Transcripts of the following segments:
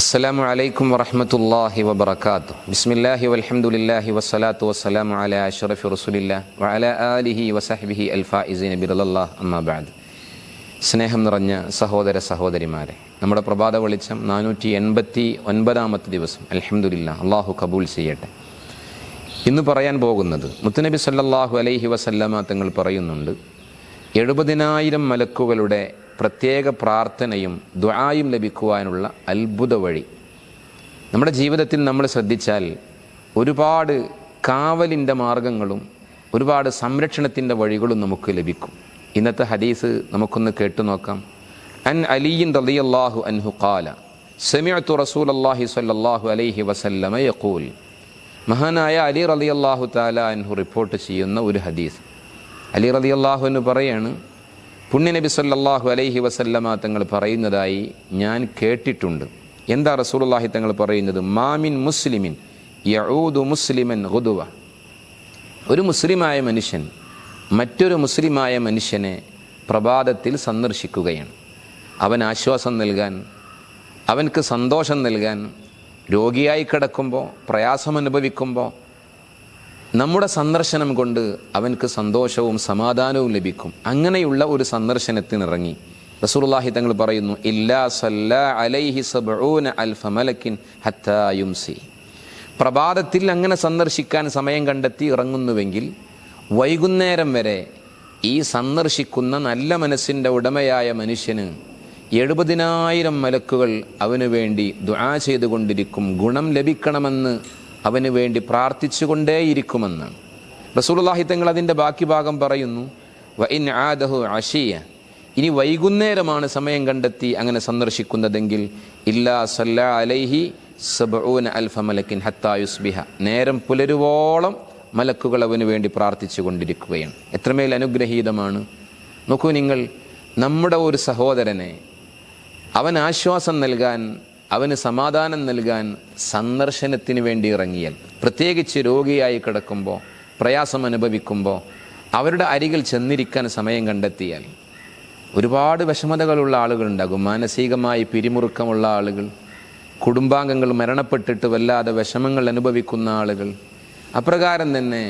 അസ്സലാമു അലൈക്കും വറഹമത്തല്ലാഹി വബർക്കാത്തു ബിസ്മില്ലാഹി വലഹമുല്ലാഹി വസ്സലാത്തു വസ്സലാമു അല അഷറഫ് റസുലില്ല വഅല ആലിഹി വസഹബിഹി അൽഫാഇസി നബിറലല്ലാ അമ്മാബാദ് സ്നേഹം നിറഞ്ഞ സഹോദര സഹോദരിമാരെ നമ്മുടെ പ്രഭാത വെളിച്ചം നാനൂറ്റി എൺപത്തി ഒൻപതാമത്തെ ദിവസം. അലഹമുല്ല അള്ളാഹു കബൂൽ ചെയ്യട്ടെ. ഇന്ന് പറയാൻ പോകുന്നത് മുത്തുനബി സല്ലാഹു അലൈഹി വസല്ലമ തങ്ങൾ പറയുന്നുണ്ട് എഴുപതിനായിരം മലക്കുകളുടെ പ്രത്യേക പ്രാർത്ഥനയും ദ്വായും ലഭിക്കുവാനുള്ള അത്ഭുത വഴി. നമ്മുടെ ജീവിതത്തിൽ നമ്മൾ ശ്രദ്ധിച്ചാൽ ഒരുപാട് കാവലിന്റെ മാർഗങ്ങളും ഒരുപാട് സംരക്ഷണത്തിന്റെ വഴികളും നമുക്ക് ലഭിക്കും. ഇന്നത്തെ ഹദീസ് നമുക്കൊന്ന് കേട്ടു നോക്കാം. അൻ അലിയിൻ റളിയല്ലാഹു അൻഹു കാല ഖാല റസൂൽ അള്ളാഹി സ്വല്ലല്ലാഹു അലൈഹി വസല്ലമ യഖൂൽ. മഹാനായ അലി റളിയല്ലാഹു തആല അൻഹു റിപ്പോർട്ട് ചെയ്യുന്ന ഒരു ഹദീസ്. അലി റളിയല്ലാഹു എന്ന് പറയാണ് പുണ്യനബി സല്ലാഹു അലൈഹി വസല്ലമ തങ്ങൾ പറയുന്നതായി ഞാൻ കേട്ടിട്ടുണ്ട്. എന്താ റസൂലുള്ളാഹി തങ്ങൾ പറയുന്നത്? മാമിൻ മുസ്ലിമിൻ യഊദു മുസ്ലിമൻ ഹുദുവ ഒരു മുസ്ലിമായ മനുഷ്യൻ മറ്റൊരു മുസ്ലിമായ മനുഷ്യനെ പ്രഭാതത്തിൽ സന്ദർശിക്കുകയാണ്. അവൻ ആശ്വാസം നൽകാൻ അവൻക്ക് സന്തോഷം നൽകാൻ രോഗിയായി കിടക്കുമ്പോൾ പ്രയാസം അനുഭവിക്കുമ്പോൾ നമ്മുടെ സന്ദർശനം കൊണ്ട് അവൻക്ക് സന്തോഷവും സമാധാനവും ലഭിക്കും. അങ്ങനെയുള്ള ഒരു സന്ദർശനത്തിനിറങ്ങി. റസൂർലാഹി തങ്ങൾ പറയുന്നു ഇല്ലാ അലൈഹി അൽഫ മലക്കിൻ പ്രഭാതത്തിൽ അങ്ങനെ സന്ദർശിക്കാൻ സമയം കണ്ടെത്തി ഇറങ്ങുന്നുവെങ്കിൽ വൈകുന്നേരം വരെ ഈ സന്ദർശിക്കുന്ന നല്ല മനസ്സിന്റെ ഉടമയായ മനുഷ്യന് എഴുപതിനായിരം മലക്കുകൾ അവനു വേണ്ടി ദുആ ചെയ്തുകൊണ്ടിരിക്കും. ഗുണം ലഭിക്കണമെന്ന് അവന് വേണ്ടി പ്രാർത്ഥിച്ചുകൊണ്ടേയിരിക്കുമെന്ന്. റസൂലുള്ളാഹി തങ്ങൾ അതിന്റെ ബാക്കി ഭാഗം പറയുന്നു ആദഹു അഷിയ ഇനി വൈകുന്നേരമാണ് സമയം കണ്ടെത്തി അങ്ങനെ സന്ദർശിക്കുന്നതെങ്കിൽ ഇല്ലാ സല്ലാ അലൈഹി സബഊന അൽഫ മലക്കിൻ ഹത്താ യുസ്ബിഹ. നേരം പുലരുവോളം മലക്കുകൾ അവന് വേണ്ടി പ്രാർത്ഥിച്ചു കൊണ്ടിരിക്കുകയാണ് എത്രമേൽ അനുഗ്രഹീതമാണ്. നോക്കൂ നിങ്ങൾ നമ്മുടെ ഒരു സഹോദരനെ അവൻ ആശ്വാസം നൽകാൻ അവന് സമാധാനം നൽകാൻ സന്ദർശനത്തിന് വേണ്ടി ഇറങ്ങിയാൽ പ്രത്യേകിച്ച് രോഗിയായി കിടക്കുമ്പോൾ പ്രയാസം അനുഭവിക്കുമ്പോൾ അവരുടെ അരികിൽ ചെന്നിരിക്കാൻ സമയം കണ്ടെത്തിയാൽ ഒരുപാട് വിഷമതകളുള്ള ആളുകളുണ്ടാകും. മാനസികമായി പിരിമുറുക്കമുള്ള ആളുകൾ കുടുംബാംഗങ്ങൾ മരണപ്പെട്ടിട്ട് വല്ലാതെ വിഷമങ്ങൾ അനുഭവിക്കുന്ന ആളുകൾ അപ്രകാരം തന്നെ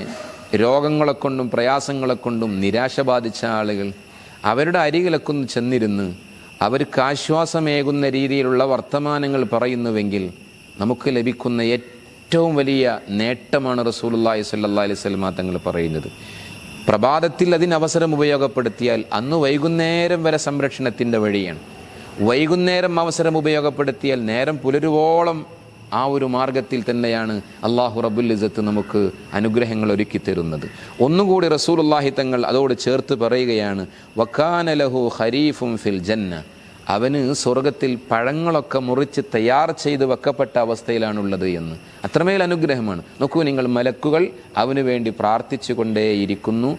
രോഗങ്ങളെ കൊണ്ടും പ്രയാസങ്ങളെ കൊണ്ടും നിരാശ ബാധിച്ച ആളുകൾ അവരുടെ അരികിലൊക്കെ ഒന്ന് ചെന്നിരുന്ന് അവർക്ക് ആശ്വാസമേകുന്ന രീതിയിലുള്ള വർത്തമാനങ്ങൾ പറയുന്നുവെങ്കിൽ നമുക്ക് ലഭിക്കുന്ന ഏറ്റവും വലിയ നേട്ടമാണ് റസൂലുള്ളാഹി സ്വല്ലല്ലാഹി അലൈഹി വസല്ലമ തങ്ങൾ പറയുന്നത്. പ്രഭാതത്തിൽ അതിന് അവസരം ഉപയോഗപ്പെടുത്തിയാൽ അന്ന് വൈകുന്നേരം വരെ സംരക്ഷണത്തിന്റെ വഴിയാണ്. വൈകുന്നേരം അവസരം ഉപയോഗപ്പെടുത്തിയാൽ നേരം പുലരുവോളം ആ ഒരു മാർഗത്തിൽ തന്നെയാണ് അള്ളാഹു റബുൽ ഇസത്ത് നമുക്ക് അനുഗ്രഹങ്ങൾ ഒരുക്കി തരുന്നത്. ഒന്നുകൂടി റസൂലുള്ളാഹി തങ്ങൾ അതോട് ചേർത്ത് പറയുകയാണ് വക്കാനലഹു ഹരീഫും ഫിൽ ജന്ന. അവന് സ്വർഗത്തിൽ പഴങ്ങളൊക്കെ മുറിച്ച് തയ്യാർ ചെയ്ത് വെക്കപ്പെട്ട അവസ്ഥയിലാണുള്ളത് എന്ന്. അത്രമേൽ അനുഗ്രഹമാണ്. നോക്കൂ നിങ്ങൾ മലക്കുകൾ അവന് വേണ്ടി പ്രാർത്ഥിച്ചു കൊണ്ടേയിരിക്കുന്നു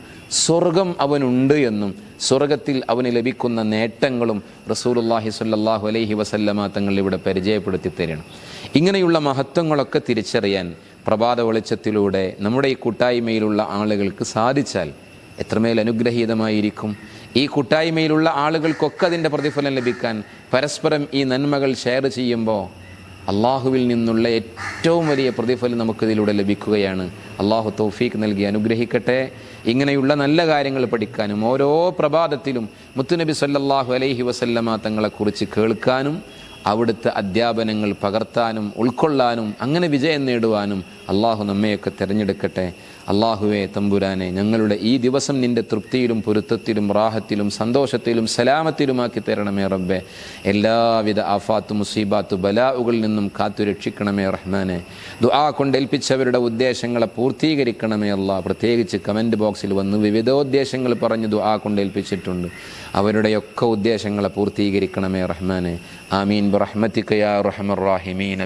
സ്വർഗം അവനുണ്ട് എന്നും സ്വർഗത്തിൽ അവന് ലഭിക്കുന്ന നേട്ടങ്ങളും റസൂലുള്ളാഹി സല്ലാഹു അലൈഹി വസല്ലമ തങ്ങൾ ഇവിടെ പരിചയപ്പെടുത്തി തരണം ഇങ്ങനെയുള്ള മഹത്വങ്ങളൊക്കെ തിരിച്ചറിയാൻ പ്രഭാത വെളിച്ചത്തിലൂടെ നമ്മുടെ ഈ കൂട്ടായ്മയിലുള്ള ആളുകൾക്ക് സാധിച്ചാൽ എത്രമേൽ അനുഗ്രഹീതമായിരിക്കും. ഈ കൂട്ടായ്മയിലുള്ള ആളുകൾക്കൊക്കെ അതിന്റെ പ്രതിഫലം ലഭിക്കാൻ പരസ്പരം ഈ നന്മകൾ ഷെയർ ചെയ്യുമ്പോൾ അള്ളാഹുവിൽ നിന്നുള്ള ഏറ്റവും വലിയ പ്രതിഫലം നമുക്കിതിലൂടെ ലഭിക്കുകയാണ്. അള്ളാഹു തൗഫീക്ക് നൽകി അനുഗ്രഹിക്കട്ടെ. ഇങ്ങനെയുള്ള നല്ല കാര്യങ്ങൾ പഠിക്കാനും ഓരോ പ്രഭാതത്തിലും മുത്തുനബി സല്ലാഹു അലൈഹി വസല്ലമ തങ്ങളെക്കുറിച്ച് കേൾക്കാനും അവിടുത്തെ അധ്യാപനങ്ങൾ പകർത്താനും ഉൾക്കൊള്ളാനും അങ്ങനെ വിജയം നേടുവാനും അള്ളാഹു നമ്മയൊക്കെ തിരഞ്ഞെടുക്കട്ടെ. അള്ളാഹുവെ തമ്പുരാനെ ഞങ്ങളുടെ ഈ ദിവസം നിന്റെ തൃപ്തിയിലും പൊരുത്തത്തിലും റാഹത്തിലും സന്തോഷത്തിലും സലാമത്തിലുമാക്കി തരണമേ റബ്ബെ. എല്ലാവിധ ആഫാത്ത് മുസീബാത്ത് ബലാവുകളിൽ നിന്നും കാത്തു രക്ഷിക്കണമേ റഹ്മാനെ. ദുആ കൊണ്ടേൽപ്പിച്ചവരുടെ ഉദ്ദേശങ്ങളെ പൂർത്തീകരിക്കണമേ അല്ല പ്രത്യേകിച്ച് കമന്റ് ബോക്സിൽ വന്ന് വിവിധോദ്ദേശങ്ങൾ പറഞ്ഞ് ദുആ കൊണ്ടേൽപ്പിച്ചിട്ടുണ്ട് അവരുടെയൊക്കെ ഉദ്ദേശങ്ങളെ പൂർത്തീകരിക്കണമേ റഹ്മാനെ. ആമീൻ. ബിറഹ്മതിക യാ റഹ്മർ റാഹിമീൻ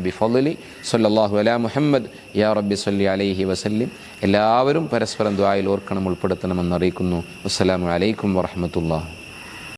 സല്ലല്ലാഹു അലാ മുഹമ്മദ്. യാ റബ്ബി സല്ലി അലൈഹി വസല്ലിം. എല്ലാവരും പരസ്പരം ദ്വായിൽ ഓർക്കണം ഉൾപ്പെടുത്തണമെന്ന് അറിയിക്കുന്നു. അസ്സാം അലൈക്കും വറഹ്മത്തുള്ളാഹി.